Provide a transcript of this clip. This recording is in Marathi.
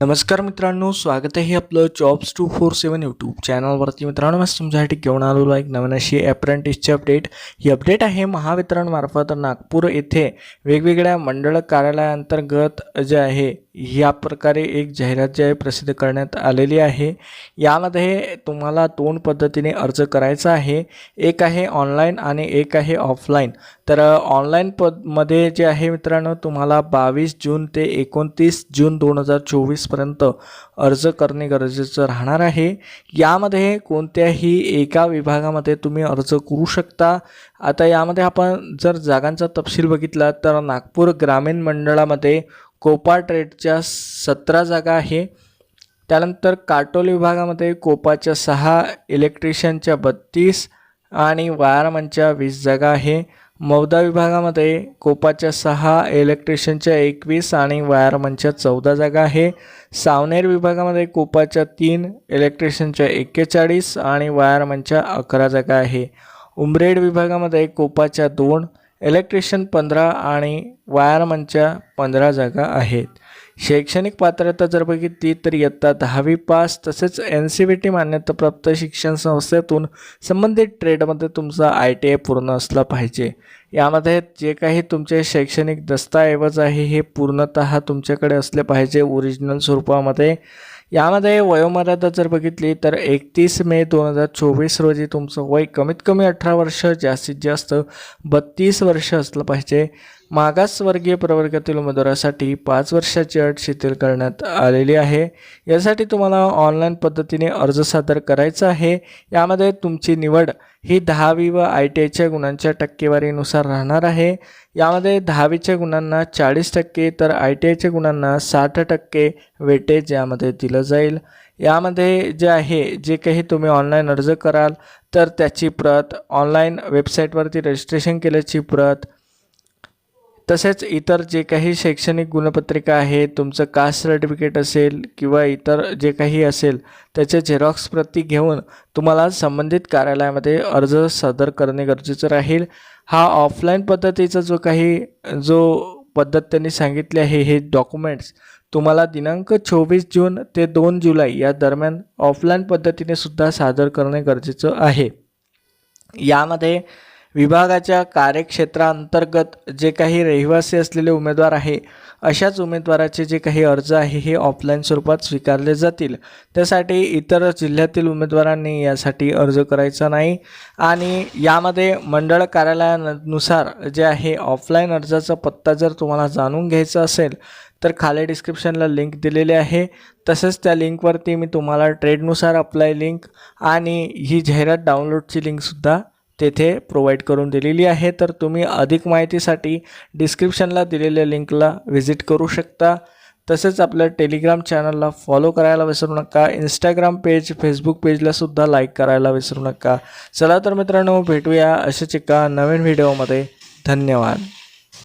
नमस्कार मित्रांनो स्वागत आहे आपलं jobs two four seven YouTube चॅनलवरती मित्रांनो मस्त तुमच्यासाठी घेऊन आलेलो एक नवीन अशी अप्रेंटिसची अपडेट ही अपडेट आहे महावितरणमार्फत नागपूर येथे वेगवेगळ्या मंडळ कार्यालयांतर्गत जे आहे ह्या प्रकारे एक जाहिरात जी आहे प्रसिद्ध करण्यात आलेली आहे. यामध्ये तुम्हाला दोन पद्धतीने अर्ज करायचा आहे. एक आहे ऑनलाईन आणि एक आहे ऑफलाईन तर ऑनलाईन पदमध्ये जे आहे मित्रांनो तुम्हाला बावीस जून ते एकोणतीस जून दोन हजार चोवीसपर्यंत अर्ज करणे गरजेचं राहणार आहे. यामध्ये कोणत्याही एका विभागामध्ये तुम्ही अर्ज करू शकता. आता यामध्ये आपण जर जागांचा तपशील बघितला तर नागपूर ग्रामीण मंडळामध्ये कोपा ट्रेडच्या सतरा जागा आहे. त्यानंतर काटोल विभागामध्ये कोपाच्या सहा इलेक्ट्रिशियनच्या बत्तीस आणि वायरमनच्या वीस जागा आहे. मौदा विभागामध्ये कोपाच्या सहा इलेक्ट्रिशियनच्या एकवीस आणि वायरमनच्या चौदा जागा आहे. सावनेर विभागामध्ये कोपाच्या तीन इलेक्ट्रिशियनच्या एक्केचाळीस आणि वायरमनच्या अकरा जागा आहे. उमरेड विभागामध्ये कोपाच्या दोन इलेक्ट्रिशियन पंधरा आणि वायरमनच्या पंधरा जागा आहेत. शैक्षणिक पात्रता जर बघितली तर इयत्ता दहावी पास तसेच एन सी बी टी मान्यताप्राप्त शिक्षण संस्थेतून संबंधित ट्रेडमध्ये तुमचा आय टी आय पूर्ण असला पाहिजे. यामध्ये जे काही तुमचे शैक्षणिक दस्तऐवज आहे हे पूर्णतः तुमच्याकडे असले पाहिजे. ओरिजिनल स्वरूपामध्ये यामध्ये वयोमर्यादा जर बघितली तर एकतीस मे दोन हजार चोवीस रोजी तुमचं वय कमीत कमी अठरा वर्ष जास्तीत जास्त बत्तीस वर्ष असलं पाहिजे. मागासवर्गीय प्रवर्गातील उमेदवारासाठी पाच वर्षाची अट शिथिल करण्यात आलेली आहे. यासाठी तुम्हाला ऑनलाईन पद्धतीने अर्ज सादर करायचा आहे. यामध्ये तुमची निवड ही दहावी व आय टी आयच्या गुणांच्या टक्केवारीनुसार राहणार आहे. यामध्ये दहावीच्या गुणांना चाळीस टक्के तर आय टी आयच्या गुणांना साठ टक्के वेटेज यामध्ये दिलं जाईल. यामध्ये जे आहे जे काही तुम्ही ऑनलाईन अर्ज कराल तर त्याची प्रत ऑनलाईन वेबसाईटवरती रजिस्ट्रेशन केल्याची प्रत तसेच इतर जे काही शैक्षणिक गुणपत्रिका आहे तुमचं कास्ट सर्टिफिकेट असेल किंवा इतर जे काही असेल त्याचे झेरॉक्स प्रती घेऊन तुम्हाला संबंधित कार्यालयामध्ये अर्ज सादर करणे गरजेचं राहील. हा ऑफलाईन पद्धतीचा जो काही जो पद्धत त्यांनी सांगितली आहे हे डॉक्युमेंट्स तुम्हाला दिनांक चोवीस जून ते दोन जुलै या दरम्यान ऑफलाईन पद्धतीने सुद्धा सादर करणे गरजेचं आहे. यामध्ये विभागाच्या कार्यक्षेत्रांतर्गत जे काही रहिवासी असलेले उमेदवार आहे अशाच उमेदवाराचे जे काही अर्ज आहे हे ऑफलाईन स्वरूपात स्वीकारले जातील. त्यासाठी इतर जिल्ह्यातील उमेदवारांनी यासाठी अर्ज करायचा नाही. आणि यामध्ये मंडळ कार्यालयानुसार जे आहे ऑफलाईन अर्जाचा पत्ता जर तुम्हाला जाणून घ्यायचा असेल तर खाली डिस्क्रिप्शनला लिंक दिलेली आहे. तसेच त्या लिंकवरती मी तुम्हाला ट्रेडनुसार अप्लाय लिंक आणि ही जाहिरात डाउनलोडची लिंकसुद्धा तेथे प्रोव्हाइड करून दिलेली आहे. तर तुम्ही अधिक माहितीसाठी डिस्क्रिप्शनला दिलेल्या लिंकला व्हिजिट करू शकता. तसेच आपल्या टेलिग्राम चॅनलला फॉलो करायला विसरू नका. इंस्टाग्राम पेज फेसबुक पेजलासुद्धा लाईक करायला विसरू नका. चला तर मित्रांनो भेटूया अशाच एका नवीन व्हिडिओमध्ये धन्यवाद.